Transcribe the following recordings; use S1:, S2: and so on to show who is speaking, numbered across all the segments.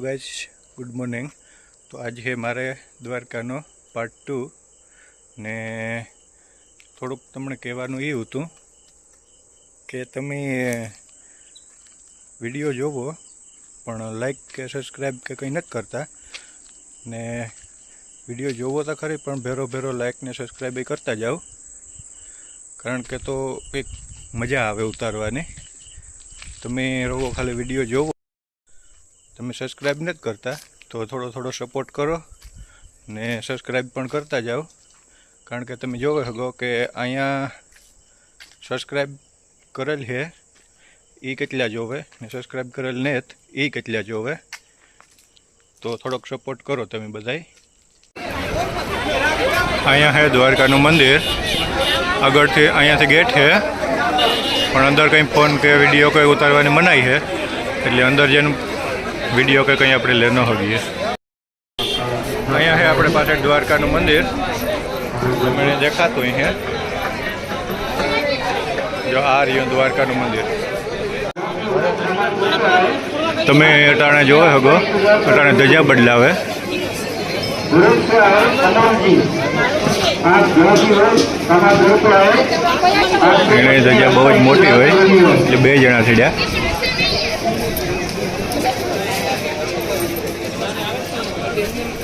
S1: Guys good morning તો આજ મારે દ્વારકાનો પાર્ટ ટુ ને થોડુંક તમને કહેવાનું એ હતું કે તમે વીડિયો જોવો, પણ લાઈક કે સબસ્ક્રાઈબ કે કંઈ નથી કરતા. ને વીડિયો જોવો તો ખરી, પણ ભેરો ભેરો લાઈક ને સબસ્ક્રાઈબ એ કરતા જાઓ. કારણ કે તો કંઈક મજા આવે ઉતારવાની. તમે રહો ખાલી વીડિયો જોવો. તમે સબસ્ક્રાઈબ નથી કરતા, તો થોડો થોડો સપોર્ટ કરો ને સબસ્ક્રાઈબ પણ કરતા જાઓ. કારણ કે તમે જોવો શકો કે અહીંયા સબસ્ક્રાઈબ કરેલ છે એ કેટલા જોવે? ને સબસ્ક્રાઈબ કરેલ નેત એ કેટલા જોવે? તો થોડોક સપોર્ટ કરો તમે બધાય. અહીંયા છે દ્વારકાનું મંદિર. આગળથી અહીંયાથી ગેટ છે. પણ અંદર કંઈ ફોન કે વીડિયો કંઈ ઉતારવાની મનાઈ છે. એટલે અંદર જેનું વીડિયો કે કંઈ આપણે લેનો હોઈએ. અહીંયા છે આપણે પાછળ દ્વારકાનું મંદિર. તમને દેખાતું અહીં જો આ રહ્યું દ્વારકાનું મંદિર. તમે અટાણે જોવો શકો અટાણે ધજા બદલાવે. એને ધજા બહુ જ મોટી હોય. એટલે બે જણા થયા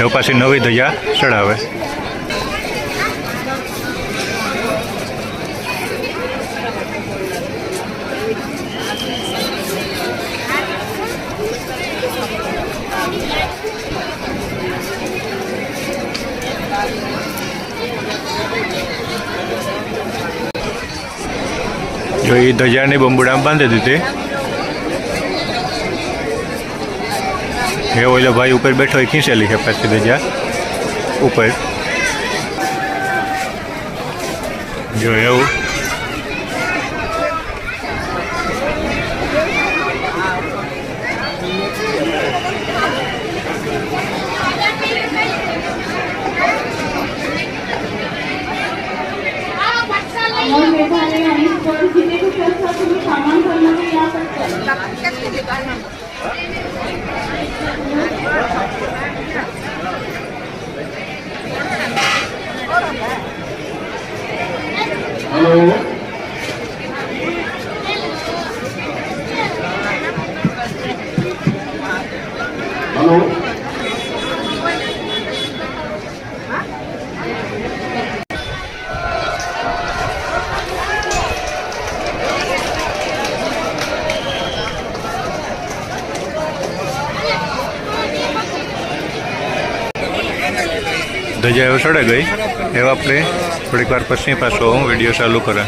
S1: હવે પાછી નવી ધજા ચડાવે. જો એ ધજાને બંબુડામાં બાંધી દીધી. એ ઓલો ભાઈ ઉપર બેઠો એ ખીંચેલી છે પાછી બીજા ઉપર. જો એવું. ધજા સડે ગઈ. એવા આપણે થોડીક વાર પછી પાછો વીડિયો ચાલુ કરે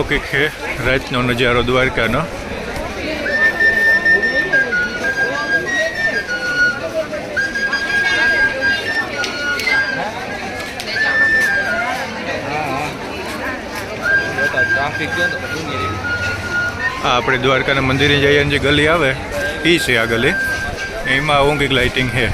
S1: આવો કંઈક છે, રાતનો નજારો દ્વારકાનો. આ આપણે દ્વારકાના મંદિરે જઈએ જે ગલી આવે એ છે આ ગલી. એમાં આવું કંઈક લાઇટિંગ છે.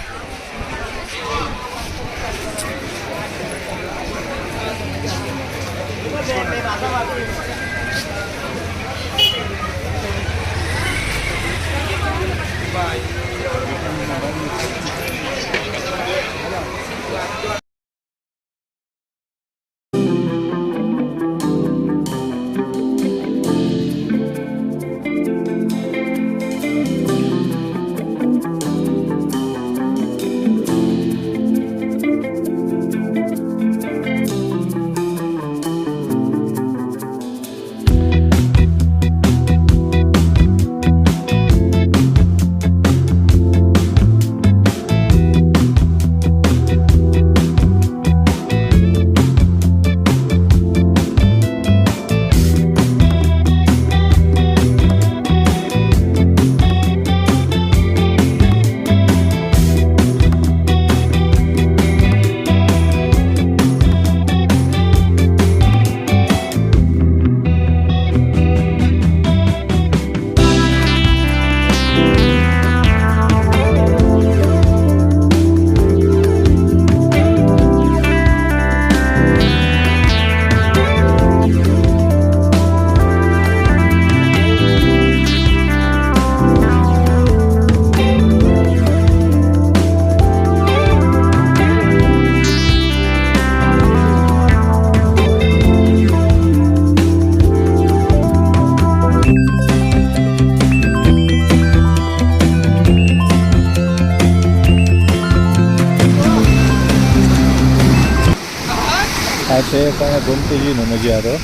S1: છે, પણ ગોમતીજીનો નજારો.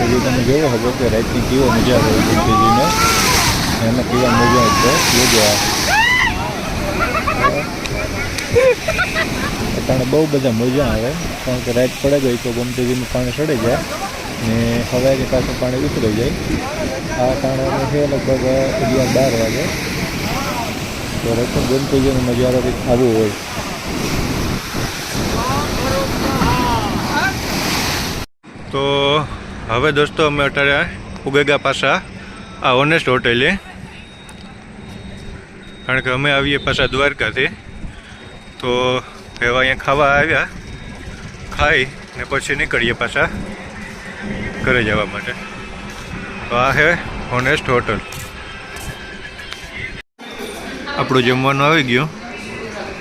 S1: હજી તમે જોવો હશો કે રાતની કેવો નજારો ગોમતીજીનો. એમાં કેવા મજા છે, જોજો કારણ બહુ બધા મજા આવે. કારણ કે રાત પડે ગઈ તો ગોમતીજીનું પાણી સડે જાય ને હવાઈ પાછું પાણી ઉતરી જાય. આ કારણે છે લગભગ અગિયાર બાર વાગે. તો રતન ગોમતીજીનો નજારો કંઈક આવો હોય. તો હવે દોસ્તો અમે અત્યારે ઉગેગા પાછા આ ઓનેસ્ટ હોટેલે. કારણ કે અમે આવીએ પાછા દ્વારકાથી. તો એવા અહીંયા ખાવા આવ્યા, ખાઈ ને પછી નીકળીએ પાછા ઘરે જવા માટે. તો આ છે ઓનેસ્ટ હોટલ. આપણું જમવાનું આવી ગયું.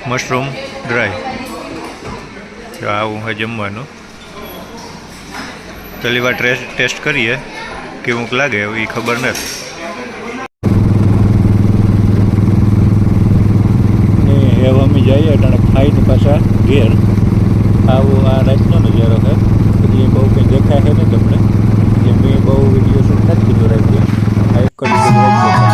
S1: Mushroom dry. આવું છે જમવાનું. પહેલી વાર ટેસ્ટ કરીએ કેવું લાગે, એ ખબર નથી. અમે જઈએ અટાણે ખાઈને પાછા ઘેર. આવું આ રાતનો નજારો છે. પછી બહુ કંઈ દેખાય છે ને તમને. જે મેં બહુ વીડિયો શૂટ નથી કીધું રાખ્યો આ એક જ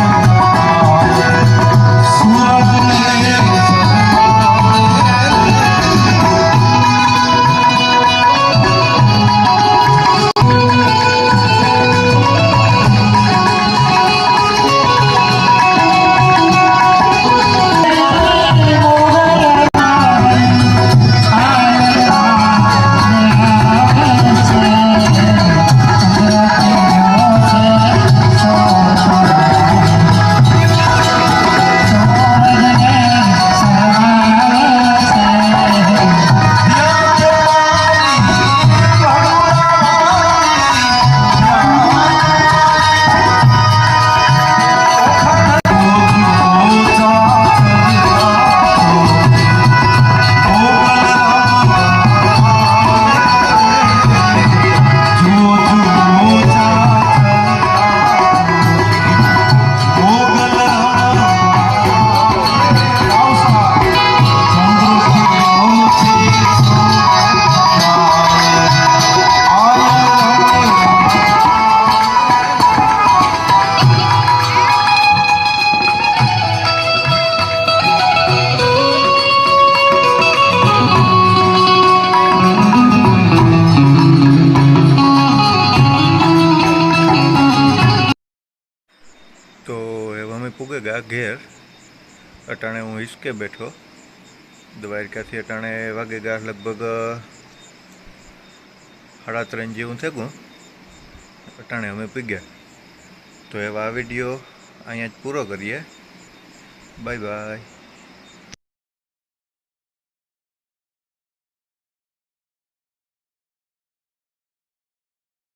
S1: ઘેર. અટાણે હું હિસકે બેઠો. દ્વારકાથી અટાણે વાગે ગયા લગભગ સાડા ત્રણ જેવું થયું અટાણે અમે પીગ્યા. તો એવા આ વીડિયો અહીંયા જ પૂરો કરીએ. Bye bye.